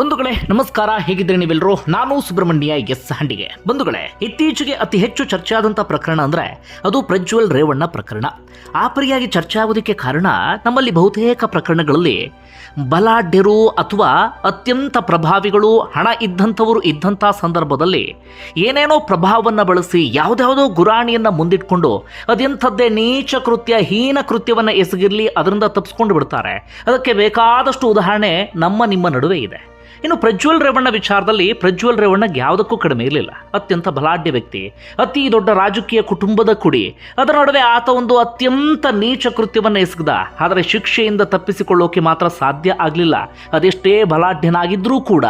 ಬಂಧುಗಳೇ, ನಮಸ್ಕಾರ. ಹೇಗಿದ್ರೆ ನೀವೆಲ್ಲರೂ? ನಾನು ಸುಬ್ರಹ್ಮಣ್ಯ ಎಸ್ ಹಂಡಿಗೆ. ಬಂಧುಗಳೇ, ಇತ್ತೀಚೆಗೆ ಅತಿ ಹೆಚ್ಚು ಚರ್ಚೆ ಆದಂಥ ಪ್ರಕರಣ ಅಂದ್ರೆ ಅದು ಪ್ರಜ್ವಲ್ ರೇವಣ್ಣ ಪ್ರಕರಣ. ಆ ಪರಿಯಾಗಿ ಚರ್ಚೆ ಆಗೋದಕ್ಕೆ ಕಾರಣ ನಮ್ಮಲ್ಲಿ ಬಹುತೇಕ ಪ್ರಕರಣಗಳಲ್ಲಿ ಬಲಾಢ್ಯರು ಅಥವಾ ಅತ್ಯಂತ ಪ್ರಭಾವಿಗಳು ಹಣ ಇದ್ದಂಥವರು ಇದ್ದಂಥ ಸಂದರ್ಭದಲ್ಲಿ ಏನೇನೋ ಪ್ರಭಾವವನ್ನು ಬಳಸಿ ಯಾವುದ್ಯಾವುದೋ ಗುರಾಣಿಯನ್ನು ಮುಂದಿಟ್ಕೊಂಡು ಅದೆಂಥದ್ದೇ ನೀಚ ಕೃತ್ಯ, ಹೀನ ಕೃತ್ಯವನ್ನು ಎಸಗಿರಲಿ, ಅದರಿಂದ ತಪ್ಪಿಸ್ಕೊಂಡು ಬಿಡ್ತಾರೆ. ಅದಕ್ಕೆ ಬೇಕಾದಷ್ಟು ಉದಾಹರಣೆ ನಮ್ಮ ನಿಮ್ಮ ನಡುವೆ ಇದೆ. ಇನ್ನು ಪ್ರಜ್ವಲ್ ರೇವಣ್ಣ ವಿಚಾರದಲ್ಲಿ ಪ್ರಜ್ವಲ್ ರೇವಣ್ಣಗೆ ಯಾವುದಕ್ಕೂ ಕಡಿಮೆ ಇರಲಿಲ್ಲ. ಅತ್ಯಂತ ಬಲಾಢ್ಯ ವ್ಯಕ್ತಿ, ಅತಿ ದೊಡ್ಡ ರಾಜಕೀಯ ಕುಟುಂಬದ ಕುಡಿ. ಅದರ ನಡುವೆ ಆತ ಒಂದು ಅತ್ಯಂತ ನೀಚ ಕೃತ್ಯವನ್ನು ಎಸಗದ. ಆದರೆ ಶಿಕ್ಷೆಯಿಂದ ತಪ್ಪಿಸಿಕೊಳ್ಳೋಕೆ ಮಾತ್ರ ಸಾಧ್ಯ ಆಗಲಿಲ್ಲ. ಅದೆಷ್ಟೇ ಬಲಾಢ್ಯನಾಗಿದ್ರೂ ಕೂಡ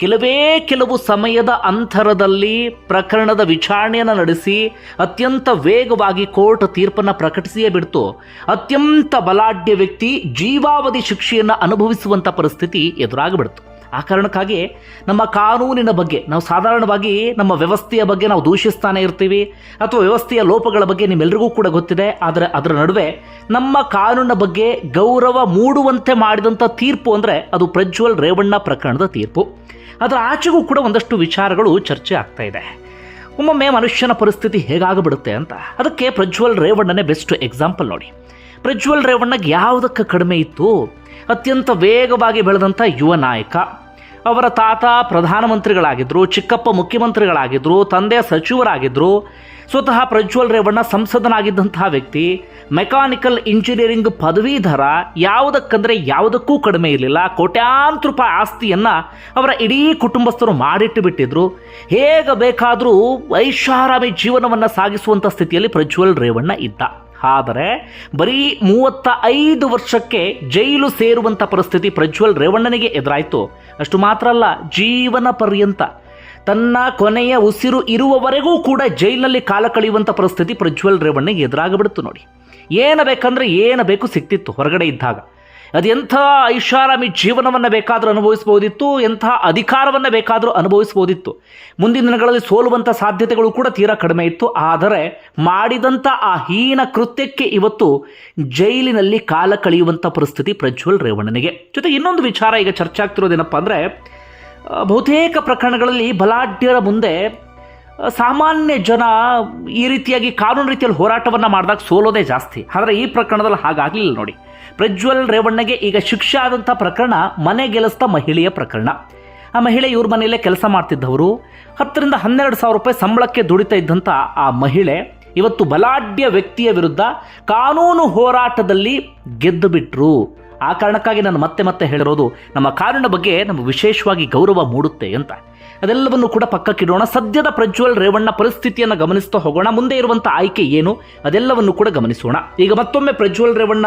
ಕೆಲವೇ ಕೆಲವು ಸಮಯದ ಅಂತರದಲ್ಲಿ ಪ್ರಕರಣದ ವಿಚಾರಣೆಯನ್ನು ನಡೆಸಿ ಅತ್ಯಂತ ವೇಗವಾಗಿ ಕೋರ್ಟ್ ತೀರ್ಪನ್ನು ಪ್ರಕಟಿಸಿಯೇ ಬಿಡ್ತು. ಅತ್ಯಂತ ಬಲಾಢ್ಯ ವ್ಯಕ್ತಿ ಜೀವಾವಧಿ ಶಿಕ್ಷೆಯನ್ನು ಅನುಭವಿಸುವಂಥ ಪರಿಸ್ಥಿತಿ ಎದುರಾಗಿಬಿಡ್ತು. ಆ ಕಾರಣಕ್ಕಾಗಿ ನಮ್ಮ ಕಾನೂನಿನ ಬಗ್ಗೆ, ನಾವು ಸಾಧಾರಣವಾಗಿ ನಮ್ಮ ವ್ಯವಸ್ಥೆಯ ಬಗ್ಗೆ ನಾವು ದೂಷಿಸ್ತಾನೆ ಇರ್ತೀವಿ ಅಥವಾ ವ್ಯವಸ್ಥೆಯ ಲೋಪಗಳ ಬಗ್ಗೆ ನಿಮ್ಮೆಲ್ಲರಿಗೂ ಕೂಡ ಗೊತ್ತಿದೆ. ಆದರೆ ಅದರ ನಡುವೆ ನಮ್ಮ ಕಾನೂನಿನ ಬಗ್ಗೆ ಗೌರವ ಮೂಡುವಂತೆ ಮಾಡಿದಂಥ ತೀರ್ಪು ಅಂದರೆ ಅದು ಪ್ರಜ್ವಲ್ ರೇವಣ್ಣ ಪ್ರಕರಣದ ತೀರ್ಪು. ಅದರ ಆಚೆಗೂ ಕೂಡ ಒಂದಷ್ಟು ವಿಚಾರಗಳು ಚರ್ಚೆ ಆಗ್ತಾ ಇದೆ. ಒಮ್ಮೊಮ್ಮೆ ಮನುಷ್ಯನ ಪರಿಸ್ಥಿತಿ ಹೇಗಾಗಿಬಿಡುತ್ತೆ ಅಂತ. ಅದಕ್ಕೆ ಪ್ರಜ್ವಲ್ ರೇವಣ್ಣನೇ ಬೆಸ್ಟ್ ಎಕ್ಸಾಂಪಲ್ ನೋಡಿ. ಪ್ರಜ್ವಲ್ ರೇವಣ್ಣಗೆ ಯಾವುದಕ್ಕೆ ಕಡಿಮೆ ಇತ್ತು? ಅತ್ಯಂತ ವೇಗವಾಗಿ ಬೆಳೆದಂಥ ಯುವ ನಾಯಕ. ಅವರ ತಾತ ಪ್ರಧಾನಮಂತ್ರಿಗಳಾಗಿದ್ದರು ಚಿಕ್ಕಪ್ಪ ಮುಖ್ಯಮಂತ್ರಿಗಳಾಗಿದ್ದರು ತಂದೆ ಸಚಿವರಾಗಿದ್ದರು ಸ್ವತಃ ಪ್ರಜ್ವಲ್ ರೇವಣ್ಣ ಸಂಸದನಾಗಿದ್ದಂತಹ ವ್ಯಕ್ತಿ, ಮೆಕ್ಯಾನಿಕಲ್ ಇಂಜಿನಿಯರಿಂಗ್ ಪದವೀಧರ, ಯಾವುದಕ್ಕಂದರೆ ಯಾವುದಕ್ಕೂ ಕಡಿಮೆ ಇರಲಿಲ್ಲ, ಕೋಟ್ಯಾಂತರ ರೂಪಾಯಿ ಆಸ್ತಿಯನ್ನು ಅವರ ಇಡೀ ಕುಟುಂಬಸ್ಥರು ಮಾಡಿಟ್ಟು ಬಿಟ್ಟಿದ್ರು. ಹೇಗೆ ಬೇಕಾದರೂ ಐಷಾರಾಮಿ ಜೀವನವನ್ನು ಸಾಗಿಸುವಂಥ ಸ್ಥಿತಿಯಲ್ಲಿ ಪ್ರಜ್ವಲ್ ರೇವಣ್ಣ ಇದ್ದ. ಆದರೆ ಬರೀ ಮೂವತ್ತ ಐದು ವರ್ಷಕ್ಕೆ ಜೈಲು ಸೇರುವಂಥ ಪರಿಸ್ಥಿತಿ ಪ್ರಜ್ವಲ್ ರೇವಣ್ಣನಿಗೆ ಎದುರಾಯಿತು. ಅಷ್ಟು ಮಾತ್ರ ಅಲ್ಲ, ಜೀವನ ಪರ್ಯಂತ. ತನ್ನ ಕೊನೆಯ ಉಸಿರು ಇರುವವರೆಗೂ ಕೂಡ ಜೈಲಿನಲ್ಲಿ ಕಾಲ ಕಳೆಯುವಂಥ ಪರಿಸ್ಥಿತಿ ಪ್ರಜ್ವಲ್ ರೇವಣ್ಣಗೆ ಎದುರಾಗಬಿಡ್ತು ನೋಡಿ. ಏನು ಬೇಕಂದ್ರೆ ಏನು ಬೇಕು ಸಿಕ್ತಿತ್ತು ಹೊರಗಡೆ ಇದ್ದಾಗ. ಅದೆಂಥ ಐಷಾರಾಮಿ ಜೀವನವನ್ನು ಬೇಕಾದರೂ ಅನುಭವಿಸ್ಬೋದಿತ್ತು, ಎಂಥ ಅಧಿಕಾರವನ್ನು ಬೇಕಾದರೂ ಅನುಭವಿಸ್ಬೋದಿತ್ತು. ಮುಂದಿನ ದಿನಗಳಲ್ಲಿ ಸೋಲುವಂಥ ಸಾಧ್ಯತೆಗಳು ಕೂಡ ತೀರಾ ಕಡಿಮೆ ಇತ್ತು. ಆದರೆ ಮಾಡಿದಂಥ ಆ ಹೀನ ಕೃತ್ಯಕ್ಕೆ ಇವತ್ತು ಜೈಲಿನಲ್ಲಿ ಕಾಲ ಕಳೆಯುವಂಥ ಪರಿಸ್ಥಿತಿ ಪ್ರಜ್ವಲ್ ರೇವಣ್ಣನಿಗೆ. ಜೊತೆಗೆ ಇನ್ನೊಂದು ವಿಚಾರ ಈಗ ಚರ್ಚೆ ಆಗ್ತಿರೋದೇನಪ್ಪ ಅಂದರೆ ಬಹುತೇಕ ಪ್ರಕರಣಗಳಲ್ಲಿ ಬಲಾಢ್ಯರ ಮುಂದೆ ಸಾಮಾನ್ಯ ಜನ ಈ ರೀತಿಯಾಗಿ ಕಾನೂನು ರೀತಿಯಲ್ಲಿ ಹೋರಾಟವನ್ನು ಮಾಡಿದಾಗ ಸೋಲೋದೇ ಜಾಸ್ತಿ. ಆದರೆ ಈ ಪ್ರಕರಣದಲ್ಲಿ ಹಾಗಾಗಲಿಲ್ಲ ನೋಡಿ. ಪ್ರಜ್ವಲ್ ರೇವಣ್ಣಗೆ ಈಗ ಶಿಕ್ಷೆ ಆದಂಥ ಪ್ರಕರಣ ಮನೆ ಗೆಲ್ಲಿಸಿದ ಮಹಿಳೆಯ ಪ್ರಕರಣ. ಆ ಮಹಿಳೆ ಇವ್ರ ಮನೆಯಲ್ಲೇ ಕೆಲಸ ಮಾಡ್ತಿದ್ದವರು. ಹತ್ತರಿಂದ ಹನ್ನೆರಡು ಸಾವಿರ ರೂಪಾಯಿ ಸಂಬಳಕ್ಕೆ ದುಡಿತಾ ಇದ್ದಂಥ ಆ ಮಹಿಳೆ ಇವತ್ತು ಬಲಾಢ್ಯ ವ್ಯಕ್ತಿಯ ವಿರುದ್ಧ ಕಾನೂನು ಹೋರಾಟದಲ್ಲಿ ಗೆದ್ದು ಬಿಟ್ರು ಆ ಕಾರಣಕ್ಕಾಗಿ ನಾನು ಮತ್ತೆ ಮತ್ತೆ ಹೇಳಿರೋದು ನಮ್ಮ ಕಾರಣ ಬಗ್ಗೆ ನಮ್ಮ ವಿಶೇಷವಾಗಿ ಗೌರವ ಮೂಡುತ್ತೆ ಅಂತ. ಅದೆಲ್ಲವನ್ನು ಕೂಡ ಪಕ್ಕಕ್ಕಿಡೋಣ ಸದ್ಯದ ಪ್ರಜ್ವಲ್ ರೇವಣ್ಣ ಪರಿಸ್ಥಿತಿಯನ್ನು ಗಮನಿಸ್ತಾ ಹೋಗೋಣ. ಮುಂದೆ ಇರುವಂಥ ಆಯ್ಕೆ ಏನು? ಅದೆಲ್ಲವನ್ನು ಕೂಡ ಗಮನಿಸೋಣ. ಈಗ ಮತ್ತೊಮ್ಮೆ ಪ್ರಜ್ವಲ್ ರೇವಣ್ಣ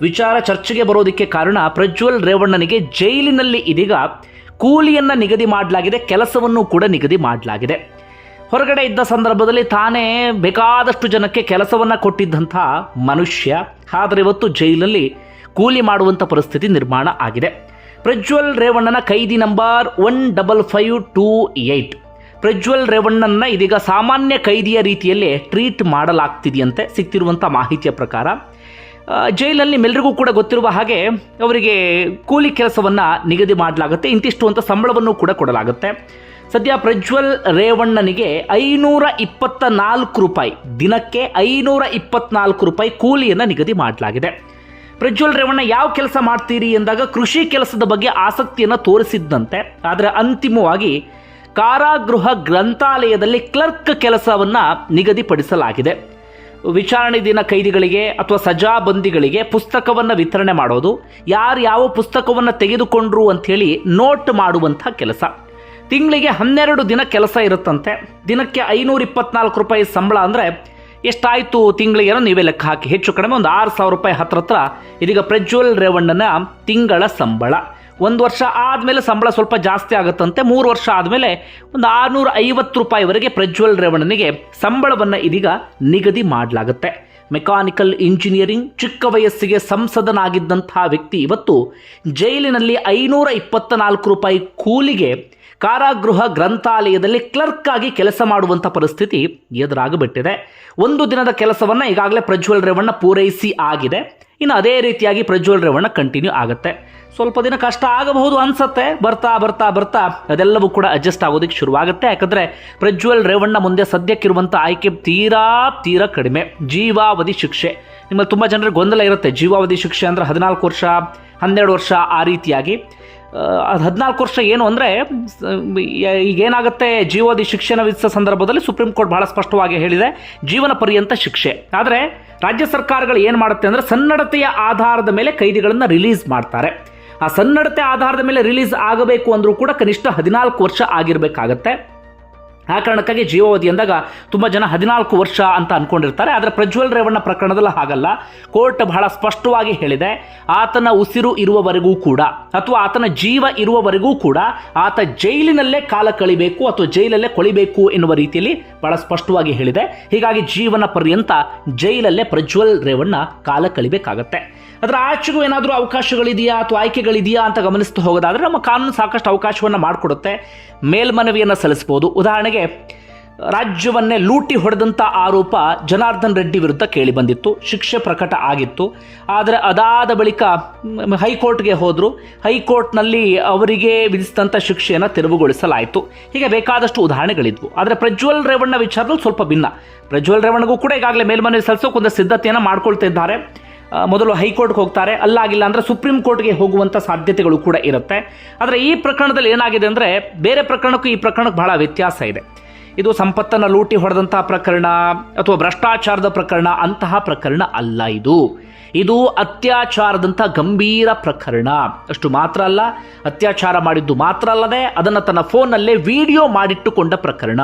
ವಿಚಾರ ಚರ್ಚೆಗೆ ಬರೋದಕ್ಕೆ ಕಾರಣ ಪ್ರಜ್ವಲ್ ರೇವಣ್ಣನಿಗೆ ಜೈಲಿನಲ್ಲಿ ಇದೀಗ ಕೂಲಿಯನ್ನು ನಿಗದಿ ಮಾಡಲಾಗಿದೆ, ಕೆಲಸವನ್ನು ಕೂಡ ನಿಗದಿ ಮಾಡಲಾಗಿದೆ. ಹೊರಗಡೆ ಇದ್ದ ಸಂದರ್ಭದಲ್ಲಿ ತಾನೇ ಬೇಕಾದಷ್ಟು ಜನಕ್ಕೆ ಕೆಲಸವನ್ನು ಕೊಟ್ಟಿದ್ದಂಥ ಮನುಷ್ಯ. ಆದರೆ ಇವತ್ತು ಜೈಲಲ್ಲಿ ಕೂಲಿ ಮಾಡುವಂಥ ಪರಿಸ್ಥಿತಿ ನಿರ್ಮಾಣ ಆಗಿದೆ. ಪ್ರಜ್ವಲ್ ರೇವಣ್ಣನ ಕೈದಿ number one double five two eight Prajwal ರೇವಣ್ಣನ ಇದೀಗ ಸಾಮಾನ್ಯ ಕೈದಿಯ ರೀತಿಯಲ್ಲಿ ಟ್ರೀಟ್ ಮಾಡಲಾಗ್ತಿದೆಯಂತೆ ಸಿಗ್ತಿರುವಂಥ ಮಾಹಿತಿಯ ಪ್ರಕಾರ. ಜೈಲಲ್ಲಿ ನಿಮ್ಮೆಲ್ಲರಿಗೂ ಕೂಡ ಗೊತ್ತಿರುವ ಹಾಗೆ ಅವರಿಗೆ ಕೂಲಿ ಕೆಲಸವನ್ನು ನಿಗದಿ ಮಾಡಲಾಗುತ್ತೆ, ಇಂತಿಷ್ಟು ಅಂತ ಸಂಬಳವನ್ನು ಕೂಡ ಕೊಡಲಾಗುತ್ತೆ. ಸದ್ಯ ಪ್ರಜ್ವಲ್ ರೇವಣ್ಣನಿಗೆ ಐನೂರ ಇಪ್ಪತ್ತ ನಾಲ್ಕು ರೂಪಾಯಿ, ದಿನಕ್ಕೆ ಐನೂರ ಇಪ್ಪತ್ನಾಲ್ಕು ರೂಪಾಯಿ ಕೂಲಿಯನ್ನು ನಿಗದಿ ಮಾಡಲಾಗಿದೆ. ಪ್ರಜ್ವಲ್ ರೇವಣ್ಣ, ಯಾವ ಕೆಲಸ ಮಾಡ್ತೀರಿ ಎಂದಾಗ ಕೃಷಿ ಕೆಲಸದ ಬಗ್ಗೆ ಆಸಕ್ತಿಯನ್ನು ತೋರಿಸಿದ್ದಂತೆ. ಆದರೆ ಅಂತಿಮವಾಗಿ ಕಾರಾಗೃಹ ಗ್ರಂಥಾಲಯದಲ್ಲಿ ಕ್ಲರ್ಕ್ ಕೆಲಸವನ್ನು ನಿಗದಿಪಡಿಸಲಾಗಿದೆ. ವಿಚಾರಣೆ ದಿನ ಕೈದಿಗಳಿಗೆ ಅಥವಾ ಸಜಾಬಂದಿಗಳಿಗೆ ಪುಸ್ತಕವನ್ನು ವಿತರಣೆ ಮಾಡೋದು, ಯಾರು ಯಾವ ಪುಸ್ತಕವನ್ನು ತೆಗೆದುಕೊಂಡ್ರು ಅಂಥೇಳಿ ನೋಟ್ ಮಾಡುವಂಥ ಕೆಲಸ. ತಿಂಗಳಿಗೆ ಹನ್ನೆರಡು ದಿನ ಕೆಲಸ ಇರುತ್ತಂತೆ. ದಿನಕ್ಕೆ ಐನೂರ ಇಪ್ಪತ್ನಾಲ್ಕು ರೂಪಾಯಿ ಸಂಬಳ ಅಂದರೆ ಎಷ್ಟಾಯಿತು ತಿಂಗಳಿಗೆ ನೀವೇ ಲೆಕ್ಕ ಹಾಕಿ? ಹೆಚ್ಚು ಕಡಿಮೆ ಒಂದು ಆರು ಸಾವಿರ ರೂಪಾಯಿ ಹತ್ರ ಹತ್ರ ಇದೀಗ ಪ್ರಜ್ವಲ್ ರೇವಣ್ಣನ ತಿಂಗಳ ಸಂಬಳ. ಒಂದು ವರ್ಷ ಆದಮೇಲೆ ಸಂಬಳ ಸ್ವಲ್ಪ ಜಾಸ್ತಿ ಆಗುತ್ತಂತೆ. ಮೂರು ವರ್ಷ ಆದಮೇಲೆ ಒಂದು ಆರುನೂರ ಐವತ್ತು ರೂಪಾಯಿವರೆಗೆ ಪ್ರಜ್ವಲ್ ರೇವಣ್ಣನಿಗೆ ಸಂಬಳವನ್ನು ಇದೀಗ ನಿಗದಿ ಮಾಡಲಾಗುತ್ತೆ. ಮೆಕ್ಯಾನಿಕಲ್ ಇಂಜಿನಿಯರಿಂಗ್, ಚಿಕ್ಕ ವಯಸ್ಸಿಗೆ ಸಂಸದನಾಗಿದ್ದಂತಹ ವ್ಯಕ್ತಿ ಇವತ್ತು ಜೈಲಿನಲ್ಲಿ ಐನೂರ ಇಪ್ಪತ್ತ ನಾಲ್ಕು ರೂಪಾಯಿ ಕೂಲಿಗೆ ಕಾರಾಗೃಹ ಗ್ರಂಥಾಲಯದಲ್ಲಿ ಕ್ಲರ್ಕ್ ಆಗಿ ಕೆಲಸ ಮಾಡುವಂಥ ಪರಿಸ್ಥಿತಿ ಎದುರಾಗಿಬಿಟ್ಟಿದೆ. ಒಂದು ದಿನದ ಕೆಲಸವನ್ನು ಈಗಾಗಲೇ ಪ್ರಜ್ವಲ್ ರೇವಣ್ಣ ಪೂರೈಸಿ ಆಗಿದೆ. ಇನ್ನು ಅದೇ ರೀತಿಯಾಗಿ ಪ್ರಜ್ವಲ್ ರೇವಣ್ಣ ಕಂಟಿನ್ಯೂ ಆಗುತ್ತೆ. ಸ್ವಲ್ಪ ದಿನ ಕಷ್ಟ ಆಗಬಹುದು ಅನ್ಸತ್ತೆ. ಬರ್ತಾ ಬರ್ತಾ ಬರ್ತಾ ಅದೆಲ್ಲವೂ ಕೂಡ ಅಡ್ಜಸ್ಟ್ ಆಗೋದಕ್ಕೆ ಶುರುವಾಗುತ್ತೆ. ಯಾಕಂದ್ರೆ ಪ್ರಜ್ವಲ್ ರೇವಣ್ಣ ಮುಂದೆ ಸದ್ಯಕ್ಕಿರುವಂಥ ಆಯ್ಕೆ ತೀರಾ ತೀರಾ ಕಡಿಮೆ. ಜೀವಾವಧಿ ಶಿಕ್ಷೆ. ನಿಮ್ಮಲ್ಲಿ ತುಂಬ ಜನರಿಗೆ ಗೊಂದಲ ಇರುತ್ತೆ. ಜೀವಾವಧಿ ಶಿಕ್ಷೆ ಅಂದರೆ ಹದಿನಾಲ್ಕು ವರ್ಷ, ಹನ್ನೆರಡು ವರ್ಷ ಆ ರೀತಿಯಾಗಿ. ಅದು ಹದಿನಾಲ್ಕು ವರ್ಷ ಏನು ಅಂದರೆ ಈಗೇನಾಗುತ್ತೆ ಜೀವದಿ ಶಿಕ್ಷಣ ವಿಧಿಸ ಸಂದರ್ಭದಲ್ಲಿ ಸುಪ್ರೀಂ ಕೋರ್ಟ್ ಬಹಳ ಸ್ಪಷ್ಟವಾಗಿ ಹೇಳಿದೆ, ಜೀವನ ಪರ್ಯಂತ ಶಿಕ್ಷೆ. ಆದರೆ, ರಾಜ್ಯ ಸರ್ಕಾರಗಳು ಏನು ಮಾಡುತ್ತೆ ಅಂದರೆ, ಸನ್ನಡತೆಯ ಆಧಾರದ ಮೇಲೆ ಕೈದಿಗಳನ್ನು ರಿಲೀಸ್ ಮಾಡ್ತಾರೆ. ಆ ಸನ್ನಡತೆ ಆಧಾರದ ಮೇಲೆ ರಿಲೀಸ್ ಆಗಬೇಕು ಅಂದರೂ ಕೂಡ ಕನಿಷ್ಠ ಹದಿನಾಲ್ಕು ವರ್ಷ ಆಗಿರಬೇಕಾಗತ್ತೆ. ಆ ಕಾರಣಕ್ಕಾಗಿ ಜೀವಾವಧಿ ಅಂದಾಗ ತುಂಬ ಜನ ಹದಿನಾಲ್ಕು ವರ್ಷ ಅಂತ ಅಂದ್ಕೊಂಡಿರ್ತಾರೆ ಆದರೆ ಪ್ರಜ್ವಲ್ ರೇವಣ್ಣ ಪ್ರಕರಣದಲ್ಲಿ ಹಾಗಲ್ಲ. ಕೋರ್ಟ್ ಬಹಳ ಸ್ಪಷ್ಟವಾಗಿ ಹೇಳಿದೆ, ಆತನ ಉಸಿರು ಇರುವವರೆಗೂ ಕೂಡ ಅಥವಾ ಆತನ ಜೀವ ಇರುವವರೆಗೂ ಕೂಡ ಆತ ಜೈಲಿನಲ್ಲೇ ಕಾಲ ಕಳಿಬೇಕು ಅಥವಾ ಜೈಲಲ್ಲೇ ಕೊಳಿಬೇಕು ಎನ್ನುವ ರೀತಿಯಲ್ಲಿ ಬಹಳ ಸ್ಪಷ್ಟವಾಗಿ ಹೇಳಿದೆ. ಹೀಗಾಗಿ ಜೀವನ ಪರ್ಯಂತ ಜೈಲಲ್ಲೇ ಪ್ರಜ್ವಲ್ ರೇವಣ್ಣ ಕಾಲ ಕಳಿಬೇಕಾಗತ್ತೆ. ಅದರ ಆಚೆಗೂ ಏನಾದರೂ ಅವಕಾಶಗಳಿದೆಯಾ ಅಥವಾ ಆಯ್ಕೆಗಳಿದೆಯಾ ಅಂತ ಗಮನಿಸ್ತಾ ಹೋಗೋದಾದ್ರೆ ನಮ್ಮ ಕಾನೂನು ಸಾಕಷ್ಟು ಅವಕಾಶವನ್ನು ಮಾಡಿಕೊಡುತ್ತೆ. ಮೇಲ್ಮನವಿಯನ್ನು ಸಲ್ಲಿಸ್ಬೋದು. ಉದಾಹರಣೆಗೆ ರಾಜ್ಯವನ್ನೇ ಲೂಟಿ ಹೊಡೆದಂಥ ಆರೋಪ ಜನಾರ್ದನ್ ರೆಡ್ಡಿ ವಿರುದ್ಧ ಕೇಳಿ ಬಂದಿತ್ತು. ಶಿಕ್ಷೆ ಪ್ರಕಟ ಆಗಿತ್ತು. ಆದರೆ ಅದಾದ ಬಳಿಕ ಹೈಕೋರ್ಟ್ಗೆ ಹೋದರು. ಹೈಕೋರ್ಟ್ನಲ್ಲಿ ಅವರಿಗೆ ವಿಧಿಸಿದಂಥ ಶಿಕ್ಷೆಯನ್ನು ತೆರವುಗೊಳಿಸಲಾಯಿತು. ಹೀಗೆ ಬೇಕಾದಷ್ಟು ಉದಾಹರಣೆಗಳಿದ್ವು. ಆದರೆ ಪ್ರಜ್ವಲ್ ರೇವಣ್ಣ ವಿಚಾರದಲ್ಲಿ ಸ್ವಲ್ಪ ಭಿನ್ನ. ಪ್ರಜ್ವಲ್ ರೇವಣ್ಣಗೂ ಕೂಡ ಈಗಾಗಲೇ ಮೇಲ್ಮನವಿ ಸಲ್ಲಿಸೋಕೆ ಸಿದ್ಧತೆಯನ್ನು ಮಾಡ್ಕೊಳ್ತಿದ್ದಾರೆ ಮೊದಲು ಹೈಕೋರ್ಟ್ಗೆ ಹೋಗ್ತಾರೆ. ಅಲ್ಲಾಗಿಲ್ಲ ಅಂದರೆ ಸುಪ್ರೀಂ ಕೋರ್ಟ್ಗೆ ಹೋಗುವಂಥ ಸಾಧ್ಯತೆಗಳು ಕೂಡ ಇರುತ್ತೆ. ಆದರೆ ಈ ಪ್ರಕರಣದಲ್ಲಿ ಏನಾಗಿದೆ ಅಂದರೆ ಬೇರೆ ಪ್ರಕರಣಕ್ಕೂ ಈ ಪ್ರಕರಣಕ್ಕೆ ಬಹಳ ವ್ಯತ್ಯಾಸ ಇದೆ. ಇದು ಸಂಪತ್ತನ್ನು ಲೂಟಿ ಹೊಡೆದಂತಹ ಪ್ರಕರಣ ಅಥವಾ ಭ್ರಷ್ಟಾಚಾರದ ಪ್ರಕರಣ ಅಂತಹ ಪ್ರಕರಣ ಅಲ್ಲ ಇದು. ಇದು ಅತ್ಯಾಚಾರದಂಥ ಗಂಭೀರ ಪ್ರಕರಣ. ಅಷ್ಟು ಮಾತ್ರ ಅಲ್ಲ, ಅತ್ಯಾಚಾರ ಮಾಡಿದ್ದು ಮಾತ್ರ ಅಲ್ಲದೆ ಅದನ್ನು ತನ್ನ ಫೋನಲ್ಲೇ ವಿಡಿಯೋ ಮಾಡಿಟ್ಟುಕೊಂಡ ಪ್ರಕರಣ.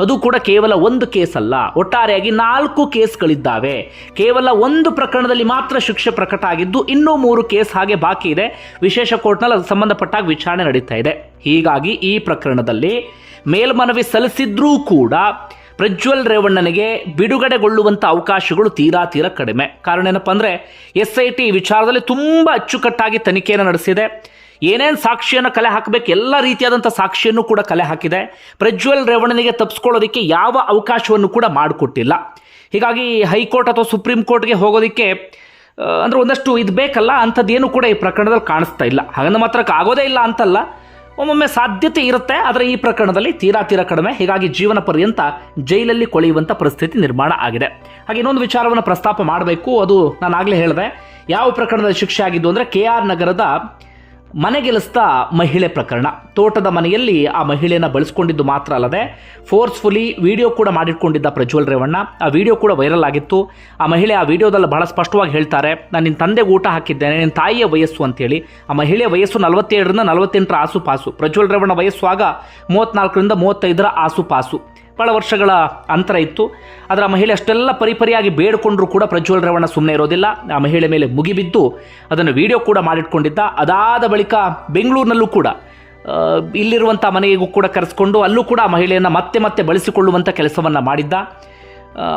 ಅದು ಕೂಡ ಕೇವಲ ಒಂದು ಕೇಸ್ ಅಲ್ಲ ಒಟ್ಟಾರೆಯಾಗಿ ನಾಲ್ಕು ಕೇಸ್ಗಳಿದ್ದಾವೆ. ಕೇವಲ ಒಂದು ಪ್ರಕರಣದಲ್ಲಿ ಮಾತ್ರ ಶಿಕ್ಷೆ ಪ್ರಕಟ ಆಗಿದ್ದು, ಇನ್ನೂ ಮೂರು ಕೇಸ್ ಹಾಗೆ ಬಾಕಿ ಇದೆ. ವಿಶೇಷ ಕೋರ್ಟ್ನಲ್ಲಿ ಅದು ಸಂಬಂಧಪಟ್ಟಾಗ ವಿಚಾರಣೆ ನಡೀತಾ ಇದೆ. ಹೀಗಾಗಿ ಈ ಪ್ರಕರಣದಲ್ಲಿ ಮೇಲ್ಮನವಿ ಸಲ್ಲಿಸಿದ್ರೂ ಕೂಡ ಪ್ರಜ್ವಲ್ ರೇವಣ್ಣನಿಗೆ ಬಿಡುಗಡೆಗೊಳ್ಳುವಂಥ ಅವಕಾಶಗಳು ತೀರಾ ತೀರಾ ಕಡಿಮೆ. ಕಾರಣ ಏನಪ್ಪ ಅಂದರೆ ಎಸ್ ಐ ಟಿ ವಿಚಾರದಲ್ಲಿ ತುಂಬ ಅಚ್ಚುಕಟ್ಟಾಗಿ ತನಿಖೆಯನ್ನು ನಡೆಸಿದೆ. ಏನೇನು ಸಾಕ್ಷಿಯನ್ನು ಕಲೆ ಹಾಕಬೇಕು, ಎಲ್ಲ ರೀತಿಯಾದಂಥ ಸಾಕ್ಷಿಯನ್ನು ಕೂಡ ಕಲೆ ಹಾಕಿದೆ. ಪ್ರಜ್ವಲ್ ರೇವಣ್ಣನಿಗೆ ತಪ್ಪಿಸ್ಕೊಳ್ಳೋದಕ್ಕೆ ಯಾವ ಅವಕಾಶವನ್ನು ಕೂಡ ಮಾಡಿಕೊಟ್ಟಿಲ್ಲ. ಹೀಗಾಗಿ ಹೈಕೋರ್ಟ್ ಅಥವಾ ಸುಪ್ರೀಂ ಕೋರ್ಟ್ಗೆ ಹೋಗೋದಕ್ಕೆ ಅಂದರೆ ಒಂದಷ್ಟು ಇದು ಬೇಕಲ್ಲ, ಅಂಥದ್ದೇನು ಕೂಡ ಈ ಪ್ರಕರಣದಲ್ಲಿ ಕಾಣಿಸ್ತಾ ಇಲ್ಲ. ಹಾಗಂದ್ರೆ ಮಾತ್ರ ಆಗೋದೇ ಇಲ್ಲ ಅಂತಲ್ಲ. ಒಮ್ಮೊಮ್ಮೆ ಸಾಧ್ಯತೆ ಇರುತ್ತೆ, ಆದರೆ ಈ ಪ್ರಕರಣದಲ್ಲಿ ತೀರಾ ತೀರಾ ಕಡಿಮೆ. ಹೀಗಾಗಿ ಜೀವನ ಪರ್ಯಂತ ಜೈಲಲ್ಲಿ ಕೊಳೆಯುವಂಥ ಪರಿಸ್ಥಿತಿ ನಿರ್ಮಾಣ ಆಗಿದೆ. ಹಾಗೆ ಇನ್ನೊಂದು ವಿಚಾರವನ್ನು ಪ್ರಸ್ತಾಪ ಮಾಡಬೇಕು. ಅದು ನಾನು ಆಗಲೇ ಹೇಳಿದೆ, ಯಾವ ಪ್ರಕರಣದಲ್ಲಿ ಶಿಕ್ಷೆ ಆಗಿದ್ದು ಅಂದರೆ ಕೆ ಆರ್ ನಗರದ ಮನೆಗೆಲಸ್ತ ಮಹಿಳೆ ಪ್ರಕರಣ. ತೋಟದ ಮನೆಯಲ್ಲಿ ಆ ಮಹಿಳೆಯನ್ನು ಬಳಸ್ಕೊಂಡಿದ್ದು ಮಾತ್ರ ಅಲ್ಲದೆ ಫೋರ್ಸ್ಫುಲಿ ವಿಡಿಯೋ ಕೂಡ ಮಾಡಿಟ್ಕೊಂಡಿದ್ದ ಪ್ರಜ್ವಲ್ ರೇವಣ್ಣ. ಆ ವಿಡಿಯೋ ಕೂಡ ವೈರಲ್ ಆಗಿತ್ತು. ಆ ಮಹಿಳೆ ಆ ವಿಡಿಯೋದಲ್ಲಿ ಬಹಳ ಸ್ಪಷ್ಟವಾಗಿ ಹೇಳ್ತಾರೆ, ನಾನು ನಿನ್ನ ತಂದೆಗೆ ಊಟ ಹಾಕಿದ್ದೇನೆ ನಿನ್ನ ತಾಯಿಯ ವಯಸ್ಸು ಅಂತೇಳಿ. ಆ ಮಹಿಳೆಯ ವಯಸ್ಸು ನಲವತ್ತೇಳರಿಂದ ನಲವತ್ತೆಂಟರ ಆಸುಪಾಸು. ಪ್ರಜ್ವಲ್ ರೇವಣ್ಣ ವಯಸ್ಸು ಆಗ ಮೂವತ್ತ್ನಾಲ್ಕರಿಂದ ಮೂವತ್ತೈದರ ಆಸುಪಾಸು. ಬಹಳ ವರ್ಷಗಳ ಅಂತರ ಇತ್ತು. ಅದರ ಮಹಿಳೆ ಅಷ್ಟೆಲ್ಲ ಪರಿಪರಿಯಾಗಿ ಬೇಡಿಕೊಂಡ್ರೂ ಕೂಡ ಪ್ರಜ್ವಲ್ ರೇವಣ್ಣ ಸುಮ್ಮನೆ ಇರೋದಿಲ್ಲ. ಆ ಮಹಿಳೆ ಮೇಲೆ ಮುಗಿಬಿದ್ದು ಅದನ್ನು ವಿಡಿಯೋ ಕೂಡ ಮಾಡಿಟ್ಕೊಂಡಿದ್ದ. ಅದಾದ ಬಳಿಕ ಬೆಂಗಳೂರಿನಲ್ಲೂ ಕೂಡ ಆ, ಇಲ್ಲಿರುವಂಥ ಮನೆಗೂ ಕೂಡ ಕರೆಸ್ಕೊಂಡು ಅಲ್ಲೂ ಕೂಡ ಆ ಮಹಿಳೆಯನ್ನು ಮತ್ತೆ ಮತ್ತೆ ಬಳಸಿಕೊಳ್ಳುವಂಥ ಕೆಲಸವನ್ನು ಮಾಡಿದ್ದ.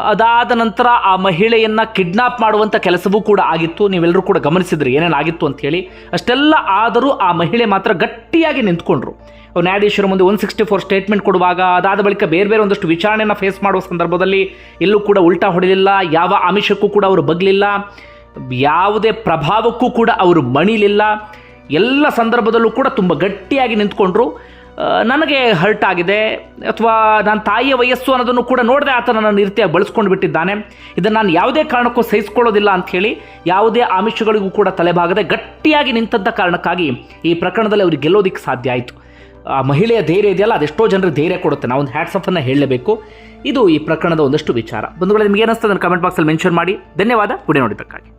ಅದಾದ ನಂತರ ಆ ಮಹಿಳೆಯನ್ನು ಕಿಡ್ನಾಪ್ ಮಾಡುವಂಥ ಕೆಲಸವೂ ಕೂಡ ಆಗಿತ್ತು. ನೀವೆಲ್ಲರೂ ಕೂಡ ಗಮನಿಸಿದ್ರಿ ಏನೇನಾಗಿತ್ತು ಅಂತ ಹೇಳಿ. ಅಷ್ಟೆಲ್ಲ ಆದರೂ ಆ ಮಹಿಳೆ ಮಾತ್ರ ಗಟ್ಟಿಯಾಗಿ ನಿಂತ್ಕೊಂಡ್ರು. ನ್ಯಾಯಾಧೀಶರ ಮುಂದೆ ಒನ್ ಸಿಕ್ಸ್ಟಿ ಫೋರ್ ಸ್ಟೇಟ್ಮೆಂಟ್ ಕೊಡುವಾಗ ಅದಾದ ಬಳಿಕ ಬೇರೆ ಬೇರೆ ಒಂದಷ್ಟು ವಿಚಾರಣೆಯನ್ನು ಫೇಸ್ ಮಾಡುವ ಸಂದರ್ಭದಲ್ಲಿ ಎಲ್ಲೂ ಕೂಡ ಉಲ್ಟಾ ಹೊಡೆಯಲಿಲ್ಲ ಯಾವ ಆಮಿಷಕ್ಕೂ ಕೂಡ ಅವರು ಬಗ್ಲಿಲ್ಲ, ಯಾವುದೇ ಪ್ರಭಾವಕ್ಕೂ ಕೂಡ ಅವರು ಮಣಿಲಿಲ್ಲ. ಎಲ್ಲ ಸಂದರ್ಭದಲ್ಲೂ ಕೂಡ ತುಂಬ ಗಟ್ಟಿಯಾಗಿ ನಿಂತ್ಕೊಂಡ್ರು. ನನಗೆ ಹರ್ಟ್ ಆಗಿದೆ, ಅಥವಾ ನನ್ನ ತಾಯಿಯ ವಯಸ್ಸು ಅನ್ನೋದನ್ನು ಕೂಡ ನೋಡದೆ ಆತ ನನ್ನ ರೀತಿಯಾಗಿ ಬಳಸ್ಕೊಂಡು ಬಿಟ್ಟಿದ್ದಾನೆ. ಇದನ್ನು ನಾನು ಯಾವುದೇ ಕಾರಣಕ್ಕೂ ಸಹಿಸ್ಕೊಳ್ಳೋದಿಲ್ಲ ಅಂಥೇಳಿ ಯಾವುದೇ ಆಮಿಷಗಳಿಗೂ ಕೂಡ ತಲೆಬಾಗದೆ ಗಟ್ಟಿಯಾಗಿ ನಿಂತಂಥ ಕಾರಣಕ್ಕಾಗಿ ಈ ಪ್ರಕರಣದಲ್ಲಿ ಅವ್ರಿಗೆ ಗೆಲ್ಲೋದಿಕ್ಕೆ ಸಾಧ್ಯ ಆಯಿತು. ಆ ಮಹಿಳೆಯ ಧೈರ್ಯ ಇದೆಯಲ್ಲ ಅದೆಷ್ಟೋ ಜನರಿಗೆ ಧೈರ್ಯ ಕೊಡುತ್ತೆ. ನಾವು ಒಂದು ಹ್ಯಾಟ್ಸಫನ್ನು ಹೇಳಲೇಬೇಕು ಇದು ಈ ಪ್ರಕರಣದ ಒಂದಷ್ಟು ವಿಚಾರ. ಬಂಧುಗಳು, ನಿಮ್ಗೆ ಏನಿಸ್ತದೆ ಕಮೆಂಟ್ ಬಾಕ್ಸಲ್ಲಿ ಮೆನ್ಷನ್ ಮಾಡಿ. ಧನ್ಯವಾದ. ವಿಡಿಯೋ ನೋಡಿದ್ದಕ್ಕಾಗಿ.